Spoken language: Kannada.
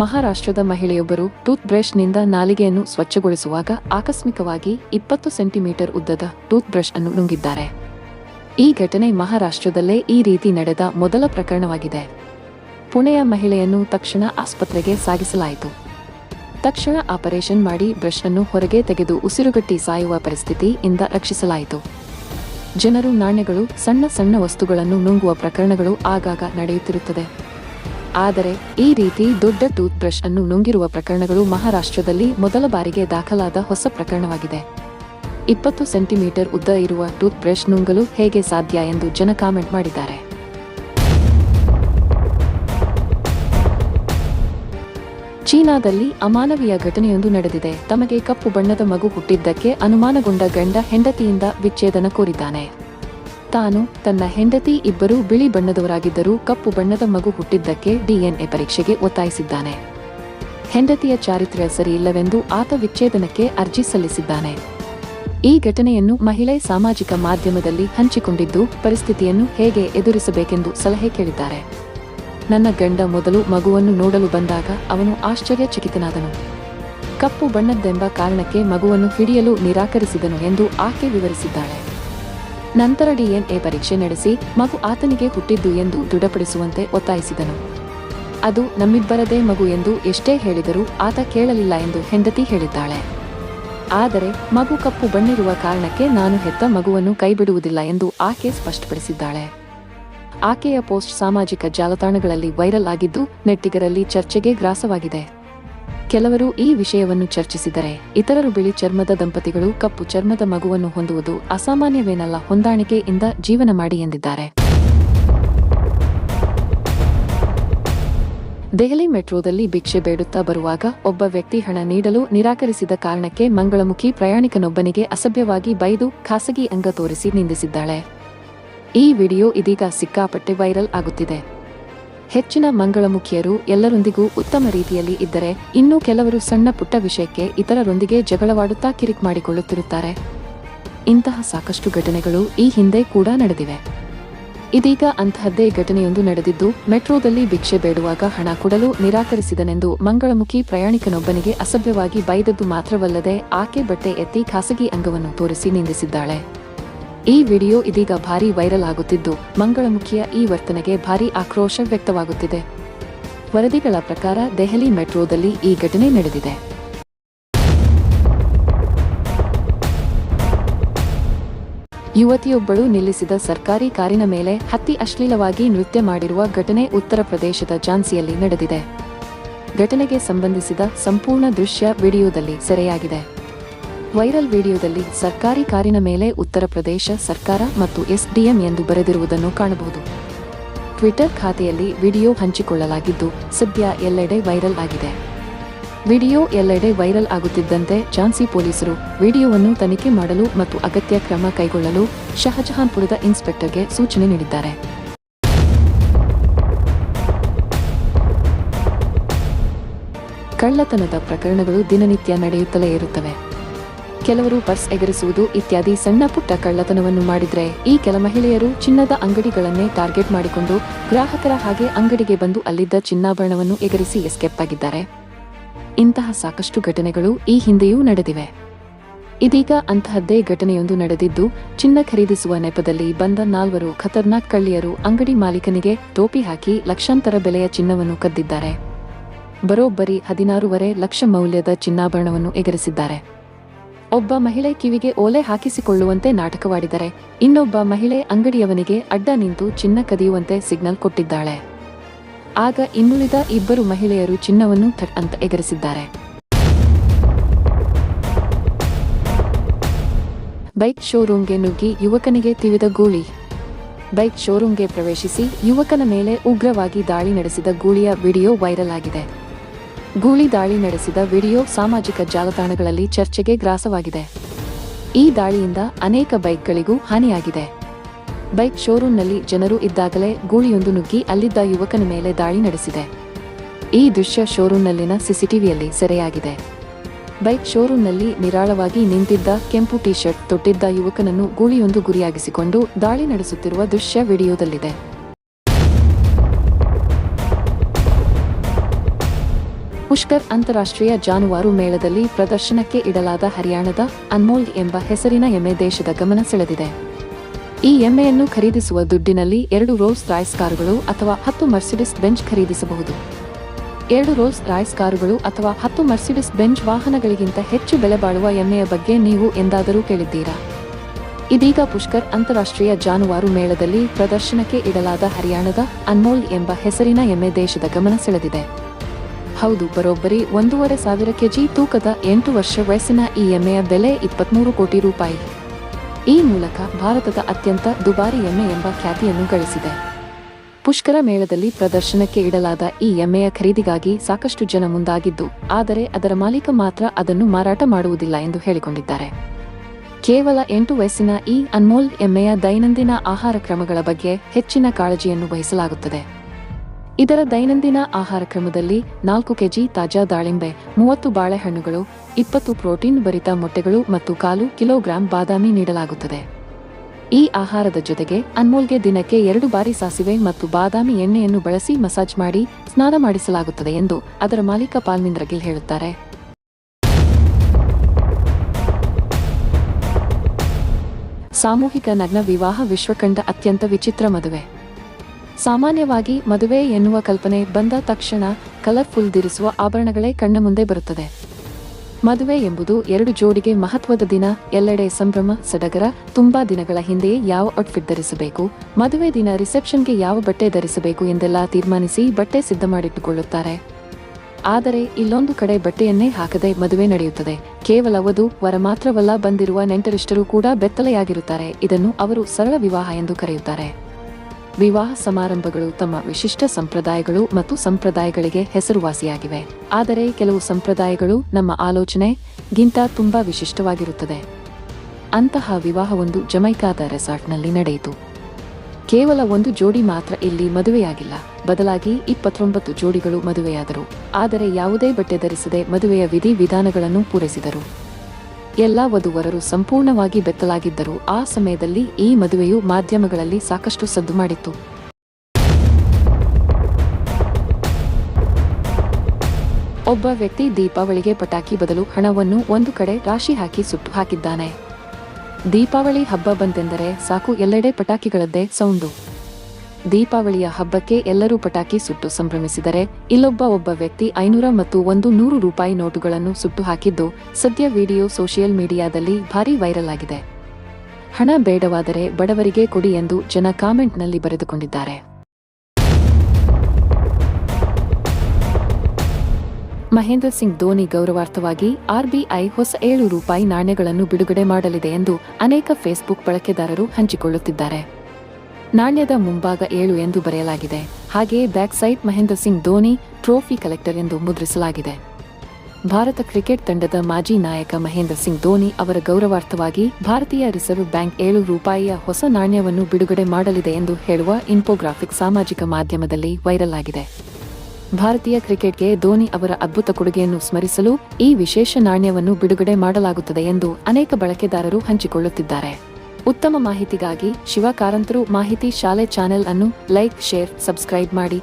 ಮಹಾರಾಷ್ಟ್ರದ ಮಹಿಳೆಯೊಬ್ಬರು ಟೂತ್ ಬ್ರಷ್ನಿಂದ ನಾಲಿಗೆಯನ್ನು ಸ್ವಚ್ಛಗೊಳಿಸುವಾಗ ಆಕಸ್ಮಿಕವಾಗಿ ಇಪ್ಪತ್ತು ಸೆಂಟಿಮೀಟರ್ ಉದ್ದದ ಟೂತ್ ಬ್ರಷ್ ಅನ್ನು ನುಂಗಿದ್ದಾರೆ. ಈ ಘಟನೆ ಮಹಾರಾಷ್ಟ್ರದಲ್ಲೇ ಈ ರೀತಿ ನಡೆದ ಮೊದಲ ಪ್ರಕರಣವಾಗಿದೆ. ಪುಣೆಯ ಮಹಿಳೆಯನ್ನು ತಕ್ಷಣ ಆಸ್ಪತ್ರೆಗೆ ಸಾಗಿಸಲಾಯಿತು. ತಕ್ಷಣ ಆಪರೇಷನ್ ಮಾಡಿ ಬ್ರಷ್ ಅನ್ನು ಹೊರಗೆ ತೆಗೆದು ಉಸಿರುಗಟ್ಟಿ ಸಾಯುವ ಪರಿಸ್ಥಿತಿಯಿಂದ ರಕ್ಷಿಸಲಾಯಿತು. ಜನರು ನಾಣ್ಯಗಳು, ಸಣ್ಣ ಸಣ್ಣ ವಸ್ತುಗಳನ್ನು ನುಂಗುವ ಪ್ರಕರಣಗಳು ಆಗಾಗ ನಡೆಯುತ್ತಿರುತ್ತದೆ. ಆದರೆ, ಈ ರೀತಿ ದೊಡ್ಡ ಟೂತ್ ಬ್ರಷ್ ಅನ್ನು ನುಂಗಿರುವ ಪ್ರಕರಣಗಳು ಮಹಾರಾಷ್ಟ್ರದಲ್ಲಿ ಮೊದಲ ಬಾರಿಗೆ ದಾಖಲಾದ ಹೊಸ ಪ್ರಕರಣವಾಗಿದೆ. ಇಪ್ಪತ್ತು ಸೆಂಟಿಮೀಟರ್ ಉದ್ದ ಇರುವ ಟೂತ್ ಬ್ರಷ್ ನುಂಗಲು ಹೇಗೆ ಸಾಧ್ಯ ಎಂದು ಜನ ಕಾಮೆಂಟ್ ಮಾಡಿದ್ದಾರೆ. ಚೀನಾದಲ್ಲಿ ಅಮಾನವೀಯ ಘಟನೆಯೊಂದು ನಡೆದಿದೆ. ತಮಗೆ ಕಪ್ಪು ಬಣ್ಣದ ಮಗು ಹುಟ್ಟಿದ್ದಕ್ಕೆ ಅನುಮಾನಗೊಂಡ ಗಂಡ ಹೆಂಡತಿಯಿಂದ ವಿಚ್ಛೇದನ ಕೋರಿದ್ದಾನೆ. ತಾನು ತನ್ನ ಹೆಂಡತಿ ಇಬ್ಬರು ಬಿಳಿ ಬಣ್ಣದವರಾಗಿದ್ದರೂ ಕಪ್ಪು ಬಣ್ಣದ ಮಗು ಹುಟ್ಟಿದ್ದಕ್ಕೆ ಡಿಎನ್ಎ ಪರೀಕ್ಷೆಗೆ ಒತ್ತಾಯಿಸಿದ್ದಾನೆ. ಹೆಂಡತಿಯ ಚಾರಿತ್ರ್ಯ ಸರಿಯಿಲ್ಲವೆಂದು ಆತ ವಿಚ್ಛೇದನಕ್ಕೆ ಅರ್ಜಿ ಸಲ್ಲಿಸಿದ್ದಾನೆ. ಈ ಘಟನೆಯನ್ನು ಮಹಿಳೆ ಸಾಮಾಜಿಕ ಮಾಧ್ಯಮದಲ್ಲಿ ಹಂಚಿಕೊಂಡಿದ್ದು ಪರಿಸ್ಥಿತಿಯನ್ನು ಹೇಗೆ ಎದುರಿಸಬೇಕೆಂದು ಸಲಹೆ ಕೇಳಿದ್ದಾರೆ. ನನ್ನ ಗಂಡ ಮೊದಲು ಮಗುವನ್ನು ನೋಡಲು ಬಂದಾಗ ಅವನು ಆಶ್ಚರ್ಯಚಕಿತನಾದನು. ಕಪ್ಪು ಬಣ್ಣದ್ದೆಂಬ ಕಾರಣಕ್ಕೆ ಮಗುವನ್ನು ಹಿಡಿಯಲು ನಿರಾಕರಿಸಿದನು ಎಂದು ಆಕೆ ವಿವರಿಸಿದ್ದಾಳೆ. ನಂತರ ಡಿಎನ್ಎ ಪರೀಕ್ಷೆ ನಡೆಸಿ ಮಗು ಆತನಿಗೆ ಹುಟ್ಟಿದ್ದು ಎಂದು ದೃಢಪಡಿಸುವಂತೆ ಒತ್ತಾಯಿಸಿದನು. ಅದು ನಮ್ಮಿಬ್ಬರದೇ ಮಗು ಎಂದು ಎಷ್ಟೇ ಹೇಳಿದರೂ ಆತ ಕೇಳಲಿಲ್ಲ ಎಂದು ಹೆಂಡತಿ ಹೇಳಿದ್ದಾಳೆ. ಆದರೆ ಮಗು ಕಪ್ಪು ಬಣ್ಣಿರುವ ಕಾರಣಕ್ಕೆ ನಾನು ಹೆತ್ತ ಮಗುವನ್ನು ಕೈಬಿಡುವುದಿಲ್ಲ ಎಂದು ಆಕೆ ಸ್ಪಷ್ಟಪಡಿಸಿದ್ದಾಳೆ. ಆಕೆಯ ಪೋಸ್ಟ್ ಸಾಮಾಜಿಕ ಜಾಲತಾಣಗಳಲ್ಲಿ ವೈರಲ್ ಆಗಿದ್ದು ನೆಟ್ಟಿಗರಲ್ಲಿ ಚರ್ಚೆಗೆ ಗ್ರಾಸವಾಗಿದೆ. ಕೆಲವರು ಈ ವಿಷಯವನ್ನು ಚರ್ಚಿಸಿದರೆ ಇತರರು ಬಿಳಿ ಚರ್ಮದ ದಂಪತಿಗಳು ಕಪ್ಪು ಚರ್ಮದ ಮಗುವನ್ನು ಹೊಂದುವುದು ಅಸಾಮಾನ್ಯವೇನಲ್ಲ ಹೊಂದಾಣಿಕೆಯಿಂದ ಜೀವನ ಮಾಡಿ ಎಂದಿದ್ದಾರೆ. ದೆಹಲಿ ಮೆಟ್ರೋದಲ್ಲಿ ಭಿಕ್ಷೆ ಬೇಡುತ್ತಾ ಬರುವಾಗ ಒಬ್ಬ ವ್ಯಕ್ತಿ ಹಣ ನೀಡಲು ನಿರಾಕರಿಸಿದ ಕಾರಣಕ್ಕೆ ಮಂಗಳಮುಖಿ ಪ್ರಯಾಣಿಕನೊಬ್ಬನಿಗೆ ಅಸಭ್ಯವಾಗಿ ಬೈದು ಖಾಸಗಿ ಅಂಗ ತೋರಿಸಿ ನಿಂದಿಸಿದ್ದಾಳೆ. ಈ ವಿಡಿಯೋ ಇದೀಗ ಸಿಕ್ಕಾಪಟ್ಟೆ ವೈರಲ್ ಆಗುತ್ತಿದೆ. ಹೆಚ್ಚಿನ ಮಂಗಳಮುಖಿಯರು ಎಲ್ಲರೊಂದಿಗೂ ಉತ್ತಮ ರೀತಿಯಲ್ಲಿ ಇದ್ದರೆ ಇನ್ನೂ ಕೆಲವರು ಸಣ್ಣ ಪುಟ್ಟ ವಿಷಯಕ್ಕೆ ಇತರರೊಂದಿಗೆ ಜಗಳವಾಡುತ್ತಾ ಕಿರಿಕ್ ಮಾಡಿಕೊಳ್ಳುತ್ತಿರುತ್ತಾರೆ. ಇಂತಹ ಸಾಕಷ್ಟು ಘಟನೆಗಳು ಈ ಹಿಂದೆ ಕೂಡ ನಡೆದಿವೆ. ಇದೀಗ ಅಂತಹದ್ದೇ ಘಟನೆಯೊಂದು ನಡೆದಿದ್ದು, ಮೆಟ್ರೋದಲ್ಲಿ ಭಿಕ್ಷೆ ಬೇಡುವಾಗ ಹಣ ಕೊಡಲು ನಿರಾಕರಿಸಿದನೆಂದು ಮಂಗಳಮುಖಿ ಪ್ರಯಾಣಿಕನೊಬ್ಬನಿಗೆ ಅಸಭ್ಯವಾಗಿ ಬೈದದ್ದು ಮಾತ್ರವಲ್ಲದೆ ಆಕೆ ಬಟ್ಟೆ ಎತ್ತಿ ಖಾಸಗಿ ಅಂಗವನ್ನು ತೋರಿಸಿ ನಿಂದಿಸಿದ್ದಾಳೆ. ಈ ವಿಡಿಯೋ ಇದೀಗ ಭಾರಿ ವೈರಲ್ ಆಗುತ್ತಿದ್ದು, ಮಂಗಳಮುಖಿಯ ಈ ವರ್ತನೆಗೆ ಭಾರಿ ಆಕ್ರೋಶ ವ್ಯಕ್ತವಾಗುತ್ತಿದೆ. ವರದಿಗಳ ಪ್ರಕಾರ ದೆಹಲಿ ಮೆಟ್ರೋದಲ್ಲಿ ಈ ಘಟನೆ ನಡೆದಿದೆ. ಯುವತಿಯೊಬ್ಬಳು ನಿಲ್ಲಿಸಿದ ಸರ್ಕಾರಿ ಕಾರಿನ ಮೇಲೆ ಹತ್ತಿ ಅಶ್ಲೀಲವಾಗಿ ನೃತ್ಯ ಮಾಡಿರುವ ಘಟನೆ ಉತ್ತರ ಪ್ರದೇಶದ ಝಾನ್ಸಿಯಲ್ಲಿ ನಡೆದಿದೆ. ಘಟನೆಗೆ ಸಂಬಂಧಿಸಿದ ಸಂಪೂರ್ಣ ದೃಶ್ಯ ವಿಡಿಯೋದಲ್ಲಿ ಸೆರೆಯಾಗಿದೆ. ವೈರಲ್ ವಿಡಿಯೋದಲ್ಲಿ ಸರ್ಕಾರಿ ಕಾರಿನ ಮೇಲೆ ಉತ್ತರ ಪ್ರದೇಶ ಸರ್ಕಾರ ಮತ್ತು ಎಸ್ಡಿಎಂ ಎಂದು ಬರೆದಿರುವುದನ್ನು ಕಾಣಬಹುದು. ಟ್ವಿಟರ್ ಖಾತೆಯಲ್ಲಿ ವಿಡಿಯೋ ಹಂಚಿಕೊಳ್ಳಲಾಗಿದ್ದು, ಸದ್ಯ ಎಲ್ಲೆಡೆ ವೈರಲ್ ಆಗಿದೆ. ವಿಡಿಯೋ ಎಲ್ಲೆಡೆ ವೈರಲ್ ಆಗುತ್ತಿದ್ದಂತೆ ಝಾನ್ಸಿ ಪೊಲೀಸರು ವಿಡಿಯೋವನ್ನು ತನಿಖೆ ಮಾಡಲು ಮತ್ತು ಅಗತ್ಯ ಕ್ರಮ ಕೈಗೊಳ್ಳಲು ಶಹಜಹಾನ್ಪುರದ ಇನ್ಸ್ಪೆಕ್ಟರ್ಗೆ ಸೂಚನೆ ನೀಡಿದ್ದಾರೆ. ಕಳ್ಳತನದ ಪ್ರಕರಣಗಳು ದಿನನಿತ್ಯ ನಡೆಯುತ್ತಲೇ ಇರುತ್ತವೆ. ಕೆಲವರು ಪರ್ಸ್ ಎಗರಿಸುವುದು ಇತ್ಯಾದಿ ಸಣ್ಣ ಪುಟ್ಟ ಕಳ್ಳತನವನ್ನು ಮಾಡಿದ್ರೆ, ಈ ಕೆಲ ಮಹಿಳೆಯರು ಚಿನ್ನದ ಅಂಗಡಿಗಳನ್ನೇ ಟಾರ್ಗೆಟ್ ಮಾಡಿಕೊಂಡು ಗ್ರಾಹಕರ ಹಾಗೆ ಅಂಗಡಿಗೆ ಬಂದು ಅಲ್ಲಿದ್ದ ಚಿನ್ನಾಭರಣವನ್ನು ಎಗರಿಸಿ ಎಸ್ಕೇಪ್ ಆಗಿದ್ದಾರೆ. ಇಂತಹ ಸಾಕಷ್ಟು ಘಟನೆಗಳು ಈ ಹಿಂದೆಯೂ ನಡೆದಿವೆ. ಇದೀಗ ಅಂತಹದ್ದೇ ಘಟನೆಯೊಂದು ನಡೆದಿದ್ದು, ಚಿನ್ನ ಖರೀದಿಸುವ ನೆಪದಲ್ಲಿ ಬಂದ ನಾಲ್ವರು ಖತರ್ನಾಕ್ ಕಳ್ಳಿಯರು ಅಂಗಡಿ ಮಾಲೀಕನಿಗೆ ಟೋಪಿ ಹಾಕಿ ಲಕ್ಷಾಂತರ ಬೆಲೆಯ ಚಿನ್ನವನ್ನು ಕದ್ದಿದ್ದಾರೆ. ಬರೋಬ್ಬರಿ ಹದಿನಾರೂವರೆ ಲಕ್ಷ ಮೌಲ್ಯದ ಚಿನ್ನಾಭರಣವನ್ನು ಎಗರಿಸಿದ್ದಾರೆ. ಒಬ್ಬ ಮಹಿಳೆ ಕಿವಿಗೆ ಓಲೆ ಹಾಕಿಸಿಕೊಳ್ಳುವಂತೆ ನಾಟಕವಾಡಿದರೆ, ಇನ್ನೊಬ್ಬ ಮಹಿಳೆ ಅಂಗಡಿಯವನಿಗೆ ಅಡ್ಡ ನಿಂತು ಚಿನ್ನ ಕದಿಯುವಂತೆ ಸಿಗ್ನಲ್ ಕೊಟ್ಟಿದ್ದಾಳೆ. ಆಗ ಇನ್ನುಳಿದ ಇಬ್ಬರು ಮಹಿಳೆಯರು ಚಿನ್ನವನ್ನು ಥಟ್ ಅಂತ ಎಗರಿಸಿದ್ದಾರೆ. ಬೈಕ್ ಶೋರೂಮ್ಗೆ ನುಗ್ಗಿ ಯುವಕನಿಗೆ ತಿವಿದ ಗೂಳಿ. ಬೈಕ್ ಶೋರೂಮ್ಗೆ ಪ್ರವೇಶಿಸಿ ಯುವಕನ ಮೇಲೆ ಉಗ್ರವಾಗಿ ದಾಳಿ ನಡೆಸಿದ ಗೂಳಿಯ ವಿಡಿಯೋ ವೈರಲ್ ಆಗಿದೆ. ಗೂಳಿ ದಾಳಿ ನಡೆಸಿದ ವಿಡಿಯೋ ಸಾಮಾಜಿಕ ಜಾಲತಾಣಗಳಲ್ಲಿ ಚರ್ಚೆಗೆ ಗ್ರಾಸವಾಗಿದೆ. ಈ ದಾಳಿಯಿಂದ ಅನೇಕ ಬೈಕ್ಗಳಿಗೂ ಹಾನಿಯಾಗಿದೆ. ಬೈಕ್ ಶೋರೂಂನಲ್ಲಿ ಜನರು ಇದ್ದಾಗಲೇ ಗೂಳಿಯೊಂದು ನುಗ್ಗಿ ಅಲ್ಲಿದ್ದ ಯುವಕನ ಮೇಲೆ ದಾಳಿ ನಡೆಸಿದೆ. ಈ ದೃಶ್ಯ ಶೋರೂಮ್ನಲ್ಲಿನ ಸಿಸಿಟಿವಿಯಲ್ಲಿ ಸೆರೆಯಾಗಿದೆ. ಬೈಕ್ ಶೋರೂಂನಲ್ಲಿ ನಿರಾಳವಾಗಿ ನಿಂತಿದ್ದ ಕೆಂಪು ಟಿ ಶರ್ಟ್ ತೊಟ್ಟಿದ್ದ ಯುವಕನನ್ನು ಗೂಳಿಯೊಂದು ಗುರಿಯಾಗಿಸಿಕೊಂಡು ದಾಳಿ ನಡೆಸುತ್ತಿರುವ ದೃಶ್ಯ ವಿಡಿಯೋದಲ್ಲಿದೆ. ಪುಷ್ಕರ್ ಅಂತಾರಾಷ್ಟ್ರೀಯ ಜಾನುವಾರು ಮೇಳದಲ್ಲಿ ಪ್ರದರ್ಶನಕ್ಕೆ ಇಡಲಾದ ಹರಿಯಾಣದ ಅನ್ಮೋಲ್ ಎಂಬ ಹೆಸರಿನ ಎಮ್ಮೆ ದೇಶದ ಗಮನ ಸೆಳೆದಿದೆ. ಈ ಎಮ್ಮೆಯನ್ನು ಖರೀದಿಸುವ ದುಡ್ಡಿನಲ್ಲಿ ಎರಡು ರೋಲ್ಸ್ ರಾಯ್ಸ್ ಕಾರುಗಳು ಅಥವಾ ಹತ್ತು ಮರ್ಸಿಡಿಸ್ ಬೆಂಚ್ ಖರೀದಿಸಬಹುದು. ಎರಡು ರೋಲ್ಸ್ ರಾಯ್ಸ್ ಕಾರುಗಳು ಅಥವಾ ಹತ್ತು ಮರ್ಸಿಡಿಸ್ ಬೆಂಚ್ ವಾಹನಗಳಿಗಿಂತ ಹೆಚ್ಚು ಬೆಲೆ ಬಾಳುವ ಎಮ್ಮೆಯ ಬಗ್ಗೆ ನೀವು ಎಂದಾದರೂ ಕೇಳಿದ್ದೀರಾ? ಇದೀಗ ಪುಷ್ಕರ್ ಅಂತಾರಾಷ್ಟ್ರೀಯ ಜಾನುವಾರು ಮೇಳದಲ್ಲಿ ಪ್ರದರ್ಶನಕ್ಕೆ ಇಡಲಾದ ಹರಿಯಾಣದ ಅನ್ಮೋಲ್ ಎಂಬ ಹೆಸರಿನ ಎಮ್ಮೆ ದೇಶದ ಗಮನ ಸೆಳೆದಿದೆ. ಹೌದು, ಬರೋಬ್ಬರಿ ಒಂದೂವರೆ ಸಾವಿರ ಕೆಜಿ ತೂಕದ ಎಂಟು ವರ್ಷ ವಯಸ್ಸಿನ ಈ ಎಮ್ಮೆಯ ಬೆಲೆ ಇಪ್ಪತ್ಮೂರು ಕೋಟಿ ರೂಪಾಯಿ. ಈ ಮೂಲಕ ಭಾರತದ ಅತ್ಯಂತ ದುಬಾರಿ ಎಮ್ಮೆ ಎಂಬ ಖ್ಯಾತಿಯನ್ನು ಗಳಿಸಿದೆ. ಪುಷ್ಕರ ಮೇಳದಲ್ಲಿ ಪ್ರದರ್ಶನಕ್ಕೆ ಇಡಲಾದ ಈ ಎಮ್ಮೆಯ ಖರೀದಿಗಾಗಿ ಸಾಕಷ್ಟು ಜನ ಮುಂದಾಗಿದ್ದು, ಆದರೆ ಅದರ ಮಾಲೀಕ ಮಾತ್ರ ಅದನ್ನು ಮಾರಾಟ ಮಾಡುವುದಿಲ್ಲ ಎಂದು ಹೇಳಿಕೊಂಡಿದ್ದಾರೆ. ಕೇವಲ ಎಂಟು ವಯಸ್ಸಿನ ಈ ಅನ್ಮೋಲ್ ಎಮ್ಮೆಯ ದೈನಂದಿನ ಆಹಾರ ಕ್ರಮಗಳ ಬಗ್ಗೆ ಹೆಚ್ಚಿನ ಕಾಳಜಿಯನ್ನು ವಹಿಸಲಾಗುತ್ತದೆ. ಇದರ ದೈನಂದಿನ ಆಹಾರ ಕ್ರಮದಲ್ಲಿ ನಾಲ್ಕು ಕೆಜಿ ತಾಜಾ ದಾಳಿಂಬೆ, ಮೂವತ್ತು ಬಾಳೆಹಣ್ಣುಗಳು, ಇಪ್ಪತ್ತು ಪ್ರೋಟೀನ್ ಭರಿತ ಮೊಟ್ಟೆಗಳು ಮತ್ತು ಕಾಲು ಕಿಲೋಗ್ರಾಂ ಬಾದಾಮಿ ನೀಡಲಾಗುತ್ತದೆ. ಈ ಆಹಾರದ ಜೊತೆಗೆ ಅನ್ಮೋಲ್ಗೆ ದಿನಕ್ಕೆ ಎರಡು ಬಾರಿ ಸಾಸಿವೆ ಮತ್ತು ಬಾದಾಮಿ ಎಣ್ಣೆಯನ್ನು ಬಳಸಿ ಮಸಾಜ್ ಮಾಡಿ ಸ್ನಾನ ಮಾಡಿಸಲಾಗುತ್ತದೆ ಎಂದು ಅದರ ಮಾಲೀಕ ಪಾಲ್ಮಿಂದ್ರ ಗಿಲ್ ಹೇಳುತ್ತಾರೆ. ಸಾಮೂಹಿಕ ನಗ್ನ ವಿವಾಹ ವಿಶ್ವಕಂಡ ಅತ್ಯಂತ ವಿಚಿತ್ರ ಮದುವೆ. ಸಾಮಾನ್ಯವಾಗಿ ಮದುವೆ ಎನ್ನುವ ಕಲ್ಪನೆ ಬಂದ ತಕ್ಷಣ ಕಲರ್ಫುಲ್ ಧರಿಸುವ ಆಭರಣಗಳೇ ಕಣ್ಣ ಮುಂದೆ ಬರುತ್ತದೆ. ಮದುವೆ ಎಂಬುದು ಎರಡು ಜೋಡಿಗೆ ಮಹತ್ವದ ದಿನ, ಎಲ್ಲೆಡೆ ಸಂಭ್ರಮ, ಸಡಗರ, ತುಂಬಾ ದಿನಗಳ ಹಿಂದೆಯೇ ಯಾವ ಔಟ್ಫಿಟ್ ಧರಿಸಬೇಕು, ಮದುವೆ ದಿನ ರಿಸೆಪ್ಷನ್ಗೆ ಯಾವ ಬಟ್ಟೆ ಧರಿಸಬೇಕು ಎಂದೆಲ್ಲ ತೀರ್ಮಾನಿಸಿ ಬಟ್ಟೆ ಸಿದ್ಧ ಮಾಡಿಟ್ಟುಕೊಳ್ಳುತ್ತಾರೆ. ಆದರೆ ಇಲ್ಲೊಂದು ಕಡೆ ಬಟ್ಟೆಯನ್ನೇ ಹಾಕದೆ ಮದುವೆ ನಡೆಯುತ್ತದೆ. ಕೇವಲ ವಧು, ವರ ಮಾತ್ರವಲ್ಲ ಬಂದಿರುವ ನೆಂಟರಿಷ್ಟರು ಕೂಡ ಬೆತ್ತಲೆಯಾಗಿರುತ್ತಾರೆ. ಇದನ್ನು ಅವರು ಸರಳ ವಿವಾಹ ಎಂದು ಕರೆಯುತ್ತಾರೆ. ವಿವಾಹ ಸಮಾರಂಭಗಳು ತಮ್ಮ ವಿಶಿಷ್ಟ ಸಂಪ್ರದಾಯಗಳು ಮತ್ತು ಸಂಪ್ರದಾಯಗಳಿಗೆ ಹೆಸರುವಾಸಿಯಾಗಿವೆ. ಆದರೆ ಕೆಲವು ಸಂಪ್ರದಾಯಗಳು ನಮ್ಮ ಆಲೋಚನೆಗಿಂತ ತುಂಬಾ ವಿಶಿಷ್ಟವಾಗಿರುತ್ತದೆ. ಅಂತಹ ವಿವಾಹವೊಂದು ಜಮೈಕಾದ ರೆಸಾರ್ಟ್ನಲ್ಲಿ ನಡೆಯಿತು. ಕೇವಲ ಒಂದು ಜೋಡಿ ಮಾತ್ರ ಇಲ್ಲಿ ಮದುವೆಯಾಗಿಲ್ಲ. ಬದಲಾಗಿ ಇಪ್ಪತ್ತೊಂಬತ್ತು ಜೋಡಿಗಳು ಮದುವೆಯಾದರು. ಆದರೆ ಯಾವುದೇ ಬಟ್ಟೆ ಧರಿಸದೆ ಮದುವೆಯ ವಿಧಿ ವಿಧಾನಗಳನ್ನು ಪೂರೈಸಿದರು. ಎಲ್ಲ ವಧುವರರು ಸಂಪೂರ್ಣವಾಗಿ ಬೆತ್ತಲಾಗಿದ್ದರು ಆ ಸಮಯದಲ್ಲಿ ಈ ಮದುವೆಯು ಮಾಧ್ಯಮಗಳಲ್ಲಿ ಸಾಕಷ್ಟು ಸದ್ದು ಮಾಡಿತ್ತು. ಒಬ್ಬ ವ್ಯಕ್ತಿ ದೀಪಾವಳಿಗೆ ಪಟಾಕಿ ಬದಲು ಹಣವನ್ನು ಒಂದು ಕಡೆ ರಾಶಿ ಹಾಕಿ ಸುಟ್ಟು ಹಾಕಿದ್ದಾನೆ. ದೀಪಾವಳಿ ಹಬ್ಬ ಬಂತೆಂದರೆ ಸಾಕು ಎಲ್ಲೆಡೆ ಪಟಾಕಿಗಳದ್ದೇ ಸೌಂಡು. ದೀಪಾವಳಿಯ ಹಬ್ಬಕ್ಕೆ ಎಲ್ಲರೂ ಪಟಾಕಿ ಸುಟ್ಟು ಸಂಭ್ರಮಿಸಿದರೆ ಇಲ್ಲೊಬ್ಬ ಒಬ್ಬ ವ್ಯಕ್ತಿ ಐನೂರ ಮತ್ತು ಒಂದು ನೂರು ರೂಪಾಯಿ ನೋಟುಗಳನ್ನು ಸುಟ್ಟು ಹಾಕಿದ್ದು ಸದ್ಯ ವಿಡಿಯೋ ಸೋಷಿಯಲ್ ಮೀಡಿಯಾದಲ್ಲಿ ಭಾರಿ ವೈರಲ್ ಆಗಿದೆ. ಹಣ ಬೇಡವಾದರೆ ಬಡವರಿಗೆ ಕೊಡಿ ಎಂದು ಜನ ಕಾಮೆಂಟ್ನಲ್ಲಿ ಬರೆದುಕೊಂಡಿದ್ದಾರೆ. ಮಹೇಂದ್ರ ಸಿಂಗ್ ಧೋನಿ ಗೌರವಾರ್ಥವಾಗಿ ಆರ್ಬಿಐ ಹೊಸ ಏಳು ರೂಪಾಯಿ ನಾಣ್ಯಗಳನ್ನು ಬಿಡುಗಡೆ ಮಾಡಲಿದೆ ಎಂದು ಅನೇಕ ಫೇಸ್ಬುಕ್ ಬಳಕೆದಾರರು ಹಂಚಿಕೊಳ್ಳುತ್ತಿದ್ದಾರೆ. ನಾಣ್ಯದ ಮುಂಭಾಗ ಏಳು ಎಂದು ಬರೆಯಲಾಗಿದೆ. ಹಾಗೆಯೇ back side Mahendra Singh Dhoni trophy collector ಎಂದು ಮುದ್ರಿಸಲಾಗಿದೆ. ಭಾರತ ಕ್ರಿಕೆಟ್ ತಂಡದ ಮಾಜಿ ನಾಯಕ ಮಹೇಂದ್ರ ಸಿಂಗ್ ಧೋನಿ ಅವರ ಗೌರವಾರ್ಥವಾಗಿ ಭಾರತೀಯ ರಿಸರ್ವ್ ಬ್ಯಾಂಕ್ ಏಳು ರೂಪಾಯಿಯ ಹೊಸ ನಾಣ್ಯವನ್ನು ಬಿಡುಗಡೆ ಮಾಡಲಿದೆ ಎಂದು ಹೇಳುವ ಇನ್ಫೋಗ್ರಾಫಿಕ್ ಸಾಮಾಜಿಕ ಮಾಧ್ಯಮದಲ್ಲಿ ವೈರಲ್ ಆಗಿದೆ. ಭಾರತೀಯ ಕ್ರಿಕೆಟ್ಗೆ ಧೋನಿ ಅವರ ಅದ್ಭುತ ಕೊಡುಗೆಯನ್ನು ಸ್ಮರಿಸಲು ಈ ವಿಶೇಷ ನಾಣ್ಯವನ್ನು ಬಿಡುಗಡೆ ಮಾಡಲಾಗುತ್ತದೆ ಎಂದು ಅನೇಕ ಬಳಕೆದಾರರು ಹಂಚಿಕೊಳ್ಳುತ್ತಿದ್ದಾರೆ. ಉತ್ತಮ ಮಾಹಿತಿಗಾಗಿ ಶಿವಕಾರಂತರು ಮಾಹಿತಿ ಶಾಲೆ ಚಾನೆಲ್ ಅನ್ನು ಲೈಕ್ ಶೇರ್ ಸಬ್ಸ್ಕ್ರೈಬ್ ಮಾಡಿ.